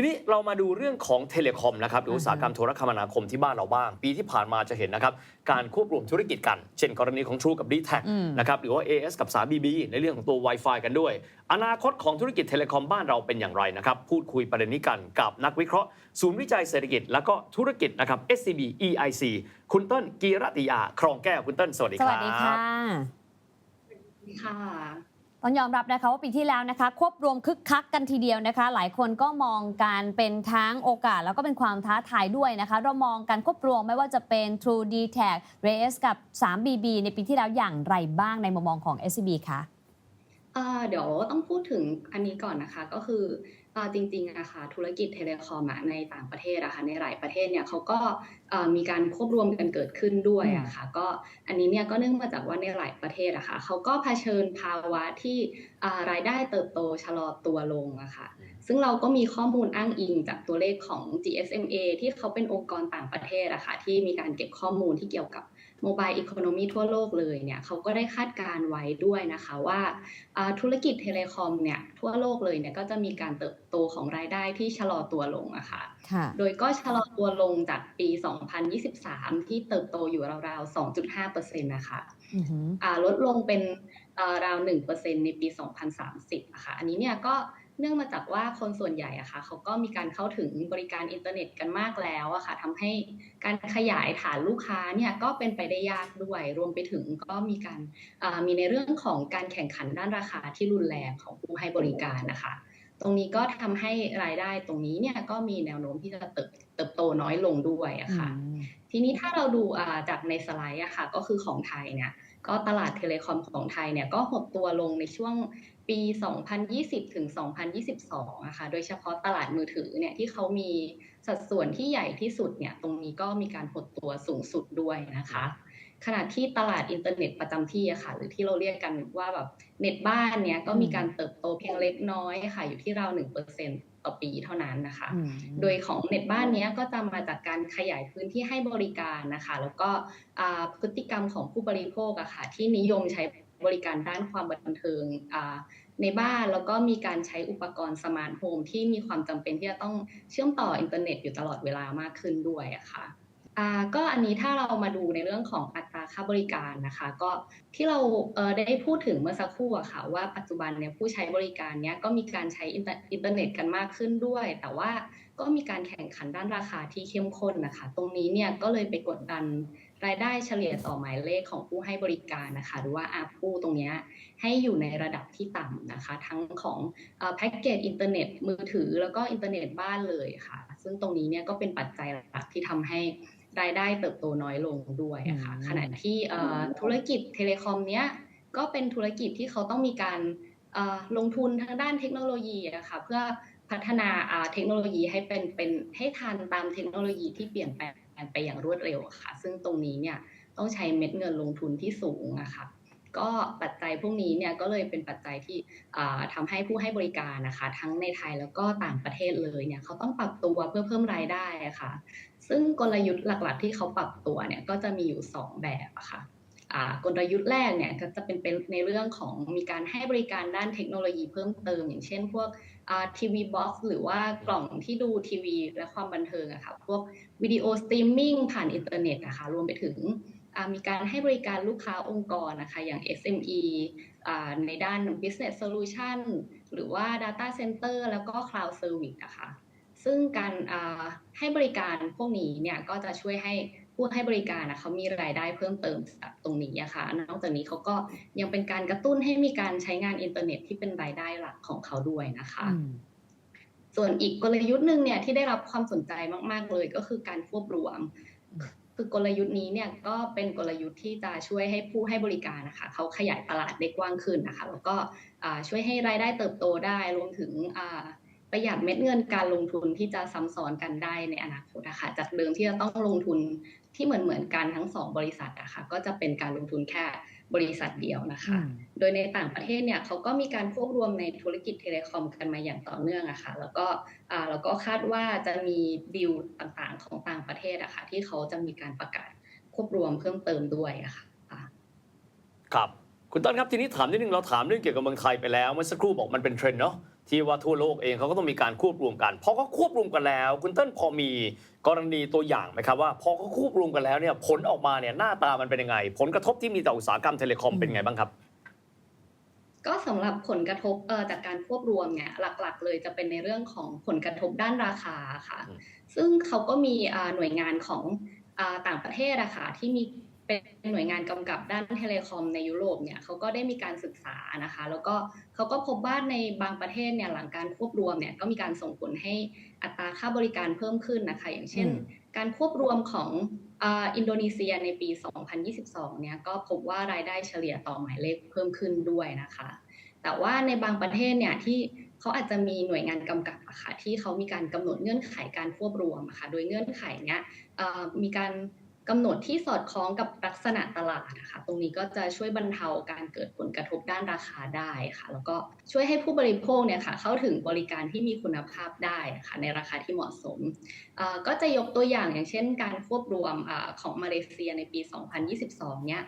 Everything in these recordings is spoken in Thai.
ทีนี้เรามาดูเรื่องของเทเลคอมนะครับหรืออุตสาหกรรมโทรคมนาคมที่บ้านเราบ้าง ปีที่ผ่านมาจะเห็นนะครับ การควบรวมธุรกิจกัน เช่นกรณีของ True กับ d t แทอืมนะครับหรือว่า AS กับ 3BB ในเรื่องของตัว Wi-Fi กันด้วย อนาคตของธุรกิจเทเลคอมบ้านเราเป็นอย่างไรนะครับ พูดคุยประเด็นนี้กันกับนักวิเคราะห์ ศูนย์วิจัยเศรษฐกิจ และก็ธุรกิจนะครับ SCB EIC คุณเติ้ลกีรติยาครองแก้วคุณเติ้ลสวัสดีสครับวัสดีค่ะค่ะ ต้องยอมรับนะคะว่าปีที่แล้วนะคะ ควบรวมคึกคักกันทีเดียวนะคะ หลายคนก็มองการเป็นทั้งโอกาส แล้วก็เป็นความท้าทายด้วยนะคะ เรามองการควบรวมไม่ว่าจะเป็น True d t a c r a c e กับ 3BB ในปีที่แล้วอย่างไรบ้างในมุมมองของ SCB คะเดี๋ยวต้องพูดถึงอันนี้ก่อนนะคะก็คือ จริงๆนะคะธุรกิจเทเลคอมอะในต่างประเทศอะค่ะในหลายประเทศเนี่ยเขาก็อ่ามีการควบรวมกันเกิดขึ้นด้วยอะค่ะก็อันนี้เนี่ยก็เนื่องมาจากว่าในหลายประเทศอะค่ะเขาก็เผชิญภาวะที่อ่ารายได้เติบโตชะลอตัวลงอะค่ะซึ่งเราก็มีข้อมูลอ้างอิงจากตัวเลขของ GSMA ที่เขาเป็นองค์กรต่างประเทศอะค่ะที่มีการเก็บข้อมูลที่เกี่ยวกับ โมบายอีโคโนมีทั่วโลกเลยเนี่ยเขาก็ได้คาดการณ์ไว้ด้วยนะคะว่าอ่าธุรกิจเทเลคอมเนี่ยทั่วโลกเลยเนี่ยก็จะมีการเติบโตของรายได้ที่ชะลอตัวลงอะค่ะค่ะ โดยก็ชะลอตัวลงจากปี 2023 ที่เติบโตอยู่ราวๆ 2.5%นะคะอือหืออ่าลดลงเป็นอ่าราว 1%ในปี 2030อะค่ะอันนี้เนี่ยก็ เนื่องมาจากว่าคนส่วนใหญ่อะค่ะเขาก็มีการเข้าถึงบริการอินเทอร์เน็ตกันมากแล้วอะค่ะทำให้การขยายฐานลูกค้าเนี่ยก็เป็นไปได้ยากด้วย รวมไปถึงก็มีการอ่ามีในเรื่องของการแข่งขันด้านราคาที่รุนแรงของผู้ให้บริการนะคะตรงนี้ก็ทำให้รายได้ตรงนี้เนี่ยก็มีแนวโน้มที่จะเติบเติบโตน้อยลงด้วยอะค่ะ ทีนี้ถ้าเราดูอ่าจากในสไลด์อะค่ะ ก็คือของไทยเนี่ย ก็ตลาดเทเลคอมของไทยเนี่ยก็หดตัวลงในช่วงปี 2020 ถึง 2022 นะคะ โดยเฉพาะตลาดมือถือเนี่ยที่เขามีสัดส่วนที่ใหญ่ที่สุดเนี่ย ตรงนี้ก็มีการหดตัวสูงสุดด้วยนะคะ ขณะที่ตลาดอินเทอร์เน็ตประจำที่อะค่ะ หรือที่เราเรียกกันว่าแบบเน็ตบ้านเนี่ยก็มีการเติบโตเพียงเล็กน้อยค่ะ อยู่ที่ราว1%ต่อปีเท่านั้นนะคะอืมโดยของเน็ตบ้านเนี้ยก็จะมาจากการขยายพื้นที่ให้บริการนะคะ แล้วก็อ่าพฤติกรรมของผู้บริโภคอะค่ะ ที่นิยมใช้บริการด้านความบันเทิงอ่าในบ้านแล้วก็มีการใช้อุปกรณ์สมาร์ทโฮมที่มีความจำเป็นที่จะต้องเชื่อมต่ออินเทอร์เน็ตอยู่ตลอดเวลามากขึ้นด้วยอะค่ะอ่า ก็อันนี้ถ้าเรามาดูในเรื่องของอัตราค่าบริการนะคะ ก็ที่เราเได้พูดถึงเมื่อสักครู่อะค่ะว่าปัจจุบันเนี่ยผู้ใช้บริการเนี้ยก็มีการใช้อินเทอร์เน็ตกันมากขึ้นด้วย แต่ว่าก็มีการแข่งขันด้านราคาที่เข้มข้นนะคะ ตรงนี้เนี่ยก็เลยไปกดดันรายได้เฉลี่ยต่อหมายเลขของผู้ให้บริการนะคะ หรือว่าอาผู้ตรงเนี้ยให้อยู่ในระดับที่ต่ำนะคะ ทั้งของแพ็กเกจอินเทอร์เน็ตมือถือแล้วก็อินเทอร์เน็ตบ้านเลยค่ะ ซึ่งตรงนี้เนี่ยก็เป็นปัจจัยหลักที่ทำให้ รายได้เติบโตน้อยลงด้วยอะค่ะอืมขณะที่เอ่อธุรกิจเทเลคอมเนี้ยก็เป็นธุรกิจที่เขาต้องมีการเอ่อลงทุนทางด้านเทคโนโลยีอะค่ะเพื่อพัฒนาอ่าเทคโนโลยีให้เป็นเป็นให้ทันตามเทคโนโลยีที่เปลี่ยนแปลงไปอย่างรวดเร็วอะค่ะ ซึ่งตรงนี้เนี่ยต้องใช้เม็ดเงินลงทุนที่สูงอะค่ะก็ปัจจัยพวกนี้เนี่ยก็เลยเป็นปัจจัยที่อ่าทำให้ผู้ให้บริการนะคะ ทั้งในไทยแล้วก็ต่างประเทศเลยเนี่ยเขาต้องปรับตัวเพื่อเพิ่มรายได้อะค่ะ ซึ่งกลยุทธ์หลักๆ ที่เขาปรับตัวเนี่ยก็จะมีอยู่สองแบบอะค่ะกลยุทธ์แรกเนี่ยก็จะเป็นเป็นในเรื่องของมีการให้บริการด้านเทคโนโลยีเพิ่มเติม อย่างเช่นพวกทีวีบ็อกซ์หรือว่ากล่องที่ดูทีวีและความบันเทิงอะค่ะพวกวิดีโอสตรีมมิ่งผ่านอินเทอร์เน็ตนะคะรวมไปถึงมีการให้บริการลูกค้าองค์กรนะคะอย่าง SME อ่าในด้าน business solution หรือว่า data center แล้วก็ cloud service นะคะ ซึ่งการอ่าให้บริการพวกนี้เนี่ยก็จะช่วยให้ผู้ให้บริการนะเขามีรายได้เพิ่มเติมจากตรงนี้อะค่ะนอกจากนี้เขาก็ยังเป็นการกระตุ้นให้มีการใช้งานอินเทอร์เน็ตที่เป็นรายได้หลักของเขาด้วยนะคะอืมส่วนอีกกลยุทธ์หนึ่งเนี่ยที่ได้รับความสนใจมาก ๆ เลยก็คือการควบรวม คือกลยุทธ์นี้เนี่ยก็เป็นกลยุทธ์ที่จะช่วยให้ผู้ให้บริการนะคะเขาขยายตลาดได้กว้างขึ้นนะคะ แล้วก็อ่าช่วยให้รายได้เติบโตได้รวมถึงอ่า ประหยัดเม็ดเงินการลงทุนที่จะซ้ำซ้อนกันได้ในอนาคตนะคะจากเดิมที่จะต้องลงทุนที่เหมือนเหมือนๆกันทั้งสองบริษัทอะคะก็จะเป็นการลงทุนแค่บริษัทเดียวนะคะ โดยในต่างประเทศเนี่ยเขาก็มีการควบรวมในธุรกิจเทเลคอมกันมาอย่างต่อเนื่องอะค่ะแล้วก็อ่าแล้วก็คาดว่าจะมีดีลต่างๆของต่างประเทศอะค่ะที่เขาจะมีการประกาศควบรวมเพิ่มเติมด้วยอะค่ะครับคุณต้นครับทีนี้ถามนิดนึงเราถามเรื่องเกี่ยวกับเมืองไทยไปแล้วเมื่อสักครู่บอกมันเป็นเทรนด์เนาะ ที่ว่าทั่วโลกเองเขาก็ต้องมีการควบรวมกันพอเขาควบรวมกันแล้ว คุณเติ้ลพอมีกรณีตัวอย่างไหมครับว่าพอเขาควบรวมกันแล้วเนี่ยผลออกมาเนี่ยหน้าตามันเป็นยังไง ผลกระทบที่มีต่ออุตสาหกรรมเทเลคอมเป็นไงบ้างครับก็สำหรับผลกระทบเอ่อจากการควบรวมเนี่ยหลักๆ เลยจะเป็นในเรื่องของผลกระทบด้านราคาค่ะอืมซึ่งเขาก็มีอ่าหน่วยงานของอ่าต่างประเทศอะค่ะที่มี เป็นหน่วยงานกำกับด้านเทเลคอมในยุโรปเนี่ยเขาก็ได้มีการศึกษานะคะ แล้วก็เขาก็พบว่าในบางประเทศเนี่ยหลังการควบรวมเนี่ยก็มีการส่งผลให้อัตราค่าบริการเพิ่มขึ้นนะคะ อย่างเช่นอืมการควบรวมของอาอินโดนีเซียในปี 2022 เนี่ยก็พบว่ารายได้เฉลี่ยต่อหมายเลขเพิ่มขึ้นด้วยนะคะ แต่ว่าในบางประเทศเนี่ยที่เขาอาจจะมีหน่วยงานกำกับอะค่ะที่เขามีการกำหนดเงื่อนไขการควบรวมอะค่ะโดยเงื่อนไขเนี้ยเอ่อมีการ กำหนดที่สอดคล้องกับลักษณะตลาดนะคะตรงนี้ก็จะช่วยบรรเทาการเกิดผลกระทบด้านราคาได้ค่ะ แล้วก็ช่วยให้ผู้บริโภคเนี่ยค่ะเข้าถึงบริการที่มีคุณภาพได้ค่ะในราคาที่เหมาะสมเอ่อก็จะยกตัวอย่างอย่างเช่น การควบรวมอาของมาเลเซียในปี 2022 เนี่ย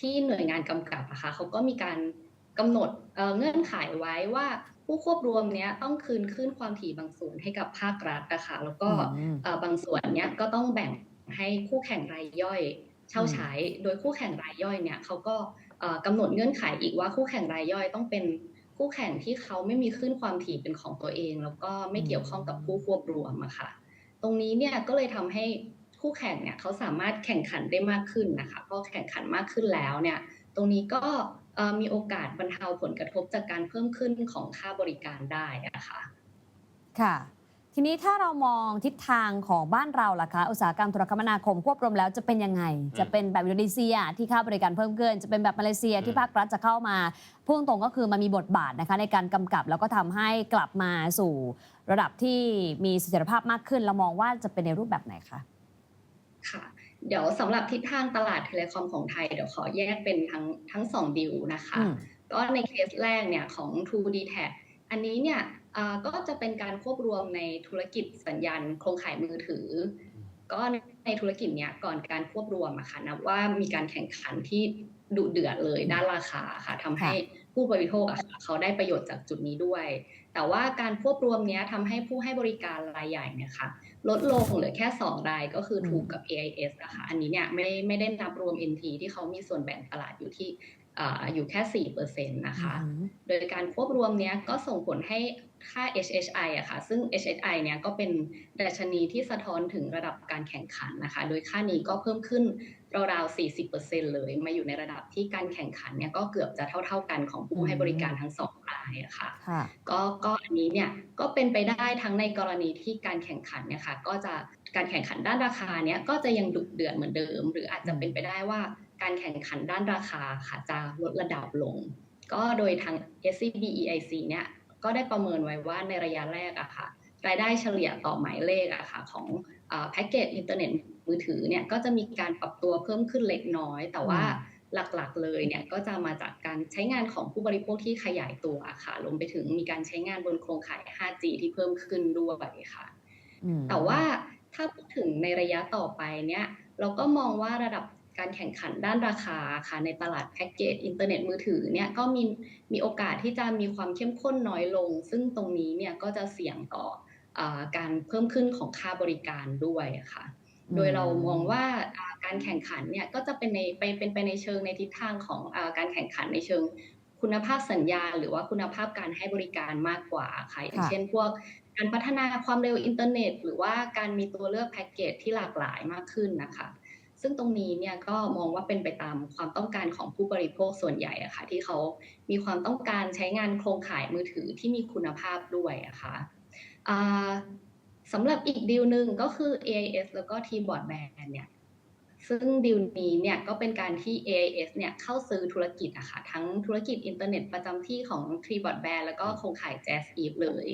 ที่หน่วยงานกำกับนะคะเขาก็มีการกำหนดเอ่อเงื่อนไขไว้ว่าผู้ควบรวมเนี้ยต้องคืนคลื่นความถี่บางส่วนให้กับภาครัฐนะคะแล้วก็อืมเอ่อบางส่วนเนี้ยก็ต้องแบ่ง ให้คู่แข่งรายย่อยเช่าใช้ โดยคู่แข่งรายย่อยเนี่ยเขาก็เอ่อกำหนดเงื่อนไขอีกว่าคู่แข่งรายย่อยต้องเป็นคู่แข่งที่เขาไม่มีคลื่นความถี่เป็นของตัวเอง แล้วก็ไม่เกี่ยวข้องกับผู้ควบรวมอะค่ะ ตรงนี้เนี่ยก็เลยทำให้คู่แข่งเนี่ยเขาสามารถแข่งขันได้มากขึ้นนะคะพอแข่งขันมากขึ้นแล้วเนี่ย ตรงนี้ก็มีโอกาสบรรเทาผลกระทบจากการเพิ่มขึ้นของค่าบริการได้อะค่ะค่ะ ทีนี้ถ้าเรามองทิศทางของบ้านเราล่ะคะ อุตสาหกรรมโทรคมนาคมควบรวมแล้วจะเป็นยังไง จะเป็นแบบอินโดนีเซียที่ค่าบริการเพิ่มขึ้น จะเป็นแบบมาเลเซียที่ภาครัฐจะเข้ามาพูดตรงๆก็คือมันมีบทบาทนะคะในการกำกับแล้วก็ทำให้กลับมาสู่ระดับที่มีเสถียรภาพมากขึ้น เรามองว่าจะเป็นในรูปแบบไหนคะค่ะเดี๋ยวสำหรับทิศทางตลาดเทเลคอมของไทยเดี๋ยวขอแยกเป็นทั้งทั้งสองดิวนะคะอืมก็ในเคสแรกเนี่ยของ True d t a c อันนี้เนี่ยอ่า ก็จะเป็นการควบรวมในธุรกิจสัญญาณโครงข่ายมือถือ ก็ในธุรกิจเนี้ยก่อนการควบรวมอะค่ะนับว่ามีการแข่งขันที่ดุเดือดเลยด้านราคาค่ะทำให้ผู้บริโภคอะค่ะเขาได้ประโยชน์จากจุดนี้ด้วย แต่ว่าการควบรวมเนี้ยทำให้ผู้ให้บริการรายใหญ่เนี่ยค่ะลดลงเหลือแค่ 2 รายก็คืออืม True กับ AIS นะคะอันนี้เนี่ยไม่ได้ไม่ได้นับรวม NT ที่เขามีส่วนแบ่งตลาดอยู่ที่ อ่าอยู่แค่4%นะคะอืมโดยการควบรวมเนี้ยก็ส่งผลให้ค่า HHI อะค่ะ ซึ่ง HHI เนี่ยก็เป็นดัชนีที่สะท้อนถึงระดับการแข่งขันนะคะ โดยค่านี้ก็เพิ่มขึ้นราวๆ40%เลย มาอยู่ในระดับที่การแข่งขันเนี่ยก็เกือบจะเท่า ๆกันของผู้ให้บริการทั้งสองรายอะค่ะค่ะ ก็ก็อันนี้เนี่ยก็เป็นไปได้ทั้งในกรณีที่การแข่งขันเนี่ยค่ะ ก็จะการแข่งขันด้านราคาเนี่ยก็จะยังดุเดือดเหมือนเดิม หรืออาจจะเป็นไปได้ว่า การแข่งขันด้านราคาค่ะจะลดระดับลง ก็โดยทาง SCB EIC เนี่ยก็ได้ประเมินไว้ว่าในระยะแรกอะค่ะรายได้เฉลี่ยต่อหมายเลขอะค่ะของแพ็กเกจอินเทอร์เน็ตมือถือเนี่ยก็จะมีการปรับตัวเพิ่มขึ้นเล็กน้อย แต่ว่าอืมหลักๆเลยเนี่ยก็จะมาจากการใช้งานของผู้บริโภคที่ขยายตัวค่ะรวมไปถึงมีการใช้งานบนโครงข่าย 5G ที่เพิ่มขึ้นด้วยค่ะอืมแต่ว่าถ้าพูดถึงในระยะต่อไปเนี่ยเราก็มองว่าระดับ การแข่งขันด้านราคาค่ะในตลาดแพ็กเกจอินเทอร์เน็ตมือถือเนี่ยก็มีมีโอกาสที่จะมีความเข้มข้นน้อยลง ซึ่งตรงนี้เนี่ยก็จะเสี่ยงต่ออาการเพิ่มขึ้นของค่าบริการด้วยค่ะ โดยเรามองว่าอ่าการแข่งขันเนี่ยก็จะเป็นในไปเป็นไปในเชิงในทิศทางของอาการแข่งขันในเชิงคุณภาพสัญญาณหรือว่าคุณภาพการให้บริการมากกว่าค่ะอย่างค่ะเช่นพวกการพัฒนาความเร็วอินเทอร์เน็ต หรือว่าการมีตัวเลือกแพ็กเกจที่หลากหลายมากขึ้นนะคะ ซึ่งตรงนี้เนี่ยก็มองว่าเป็นไปตามความต้องการของผู้บริโภคส่วนใหญ่อะค่ะที่เขามีความต้องการใช้งานโครงข่ายมือถือที่มีคุณภาพด้วยอะค่ะอ่าสำหรับอีกดีลหนึ่งก็คือ AIS แล้วก็ T Broadband เนี่ยซึ่งดีลนี้เนี่ยก็เป็นการที่ AIS เนี่ยเข้าซื้อธุรกิจอะค่ะทั้งธุรกิจอินเทอร์เน็ตประจำที่ของ T-Broadband แล้วก็โครงข่าย Jazz Eve เลย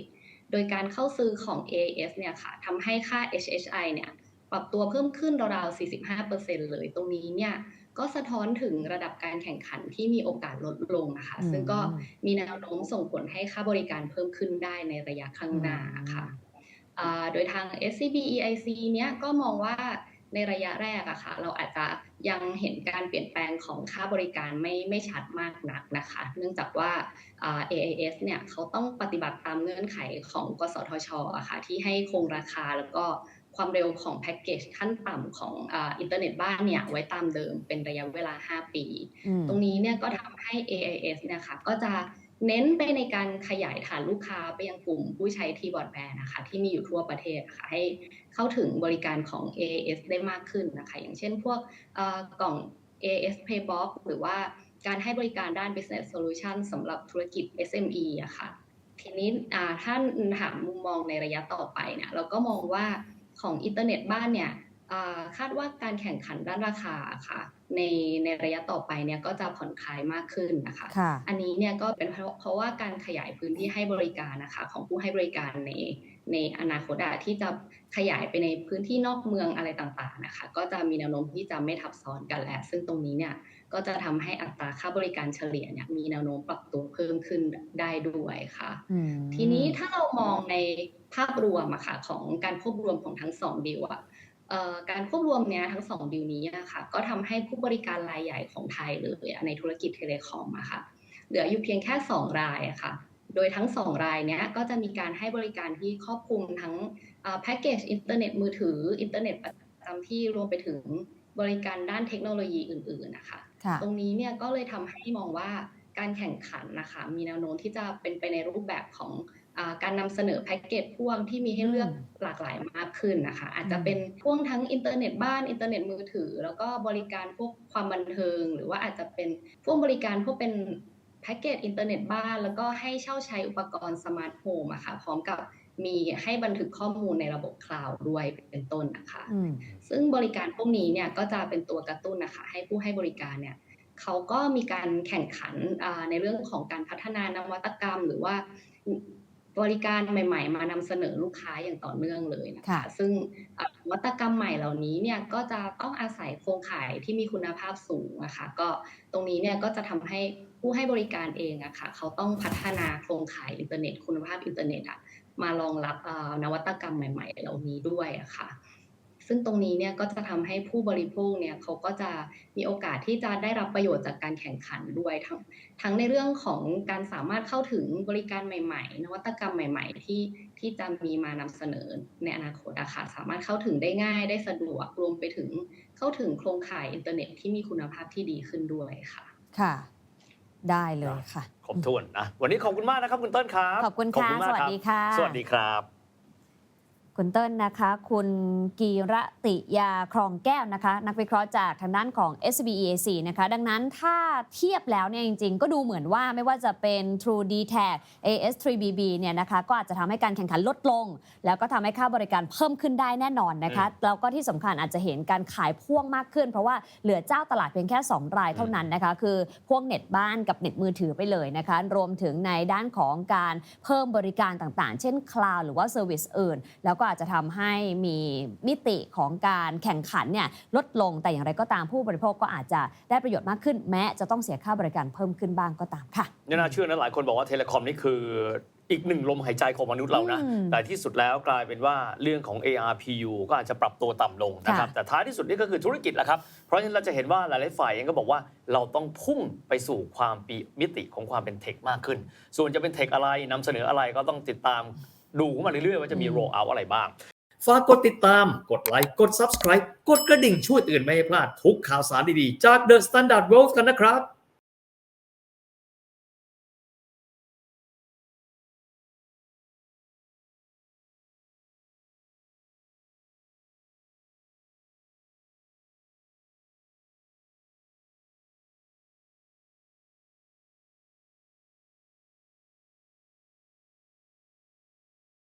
โดยการเข้าซื้อของ AIS เนี่ยค่ะทำให้ค่า HHI เนี่ย ปรับตัวเพิ่มขึ้นราวๆ 45%เลย ตรงนี้เนี่ยก็สะท้อนถึงระดับการแข่งขันที่มีโอกาสลดลงนะคะอืมซึ่งก็มีแนวโน้มส่งผลให้ค่าบริการเพิ่มขึ้นได้ในระยะข้างหน้าค่ะอ่าโดยทาง SCB EIC เนี้ยก็มองว่าในระยะแรกอะค่ะ เราอาจจะยังเห็นการเปลี่ยนแปลงของค่าบริการไม่ไม่ชัดมากนักนะคะ เนื่องจากว่าอ่า AIS เนี่ยเขาต้องปฏิบัติตามเงื่อนไขของกสทชอะค่ะที่ให้คงราคาแล้วก็ ความเร็วของแพ็กเกจขั้นต่ำของอาอินเทอร์เน็ตบ้านเนี่ยไว้ตามเดิมเป็นระยะเวลา 5 ปีอืมตรงนี้เนี่ยก็ทำให้ AIS เนี่ยค่ะก็จะเน้นไปในการขยายฐานลูกค้าไปยังกลุ่มผู้ใช้ทีบอร์ดแบนนะคะที่มีอยู่ทั่วประเทศนะคะให้เข้าถึงบริการของ AIS ได้มากขึ้นนะคะ อย่างเช่นพวกเอ่อกล่อง AIS Paybox หรือว่าการให้บริการด้าน Business Solution สำหรับธุรกิจ SME อะค่ะ ทีนี้อ่าถ้าถามมุมมองในระยะต่อไปเนี่ยเราก็มองว่า ของอินเทอร์เน็ตบ้านเนี่ยคาดว่าการแข่งขันด้านราคาค่ะ ในในระยะต่อไปเนี่ยก็จะผ่อนคลายมากขึ้นนะคะค่ะอันนี้เนี่ยก็เป็นเพราะเพราะว่าการขยายพื้นที่ให้บริการนะคะของผู้ให้บริการในในอนาคตอะที่จะขยายไปในพื้นที่นอกเมืองอะไรต่างๆนะคะ ก็จะมีแนวโน้มที่จะไม่ทับซ้อนกันแล้วซึ่งตรงนี้เนี่ยก็จะทำให้อัตราค่าบริการเฉลี่ยเนี่ยมีแนวโน้มปรับตัวเพิ่มขึ้นได้ด้วยค่ะอืมทีนี้ถ้าเรามองในภาพรวมอะค่ะของการควบรวมของทั้งสองดีลอะเอ่อ การควบรวมเนี้ยทั้งสองดีลนี้อะค่ะก็ทำให้ผู้บริการรายใหญ่ของไทยเลยอะในธุรกิจเทเลคอมอะค่ะเหลืออยู่เพียงแค่ 2 รายอะค่ะโดยทั้ง 2 รายเนี้ยก็จะมีการให้บริการที่ครอบคลุมทั้งแพ็กเกจอินเทอร์เน็ตมือถืออินเทอร์เน็ตประจำที่รวมไปถึงบริการด้านเทคโนโลยีอื่นๆนะคะค่ะตรงนี้เนี่ยก็เลยทำให้มองว่าการแข่งขันนะคะมีแนวโน้มที่จะเป็นไปในรูปแบบของอา การนำเสนอแพ็กเกจพ่วงที่มีให้เลือกอืมหลากหลายมากขึ้นนะคะ อาจจะอืมเป็นพ่วงทั้งอินเทอร์เน็ตบ้านอินเทอร์เน็ตมือถือ แล้วก็บริการพวกความบันเทิง หรือว่าอาจจะเป็นพ่วงบริการพวกเป็นแพ็กเกจอินเทอร์เน็ตบ้าน แล้วก็ให้เช่าใช้อุปกรณ์สมาร์ทโฮมอะค่ะพร้อมกับมีให้บันทึกข้อมูลในระบบคลาวด์ด้วยเป็นต้นนะคะอืมซึ่งบริการพวกนี้เนี่ยก็จะเป็นตัวกระตุ้นนะคะ ให้ผู้ให้บริการเนี่ยเขาก็มีการแข่งขันอ่าในเรื่องของการพัฒนานวัตกรรม หรือว่า บริการใหม่ ๆ มานำเสนอลูกค้าอย่างต่อเนื่องเลยนะคะค่ะซึ่งอ่านวัตกรรมใหม่เหล่านี้เนี่ยก็จะต้องอาศัยโครงข่ายที่มีคุณภาพสูงนะคะก็ตรงนี้เนี่ยก็จะทำให้ผู้ให้บริการเองอะค่ะเขาต้องพัฒนาโครงข่ายอินเทอร์เน็ต คุณภาพอินเทอร์เน็ตอะมารองรับอ่านวัตกรรมใหม่ ๆ เหล่านี้ด้วยอะค่ะ ซึ่งตรงนี้เนี่ยก็จะทำให้ผู้บริโภคเนี่ยเขาก็จะมีโอกาสที่จะได้รับประโยชน์จากการแข่งขันด้วยทั้งทั้งในเรื่องของการสามารถเข้าถึงบริการใหม่ ๆ นวัตกรรมใหม่ ๆ ที่ที่จะมีมานำเสนอในอนาคตอะค่ะสามารถเข้าถึงได้ง่ายได้สะดวกรวมไปถึงเข้าถึงโครงข่ายอินเทอร์เน็ตที่มีคุณภาพที่ดีขึ้นด้วยค่ะ ค่ะ ได้เลยค่ะครบถ้วนนะวันนี้ขอบคุณมากนะครับคุณเติ้ลครับขอบคุณค่ะมากสวัสรับดีค่ะ สวัสดีครับ คุณเติ้ลนะคะ คุณกีรติยาครองแก้วนะคะ นักวิเคราะห์จากทางด้านของ SBEAC นะคะ ดังนั้นถ้าเทียบแล้วเนี่ยจริง ๆ ก็ดูเหมือนว่าไม่ว่าจะเป็น True d t a c AS3BB เนี่ยนะคะ ก็อาจจะทำให้การแข่งขันลดลง แล้วก็ทำให้ค่าบริการเพิ่มขึ้นได้แน่นอนนะคะแล้วก็ที่สำคัญอาจจะเห็นการขายพ่วงมากขึ้น เพราะว่าเหลือเจ้าตลาดเพียงแค่ 2 รายเท่านั้นนะคะ คือพ่วงเน็ตบ้านกับเน็ตมือถือไปเลยนะคะ รวมถึงในด้านของการเพิ่มบริการต่างๆ เช่นคลาวหรือว่าเซอร์วิสอื่นแล้วก็อาจจะทำให้มีมิติของการแข่งขันเนี่ยลดลงแต่อย่างไรก็ตามผู้บริโภคก็อาจจะได้ประโยชน์มากขึ้น แม้จะต้องเสียค่าบริการเพิ่มขึ้นบ้างก็ตามค่ะไม่น่าเชื่อนะหลายคนบอกว่าเทเลคอมนี่คืออีกหนึ่งลมหายใจของมนุษย์เรานะอืมแต่ที่สุดแล้วกลายเป็นว่าเรื่องของ ARPU ก็อาจจะปรับตัวต่ำลงนะครับค่ะแต่ท้ายที่สุดนี่ก็คือธุรกิจแหละครับ เพราะฉะนั้นเราจะเห็นว่าหลายๆฝ่ายเองก็บอกว่าเราต้องพุ่งไปสู่ความปีมิติของความเป็นเทคมากขึ้น ส่วนจะเป็นเทคอะไรนำเสนออะไรก็ต้องติดตาม ดูเข้ามาเรื่อยๆว่าจะมีอืมโรเอาอะไรบ้างฝากกดติดตาม กดไลค์ กด Subscribe กดกระดิ่งช่วยเตือนไม่ให้พลาดทุกข่าวสารดีๆ จาก The Standard World กันนะครับ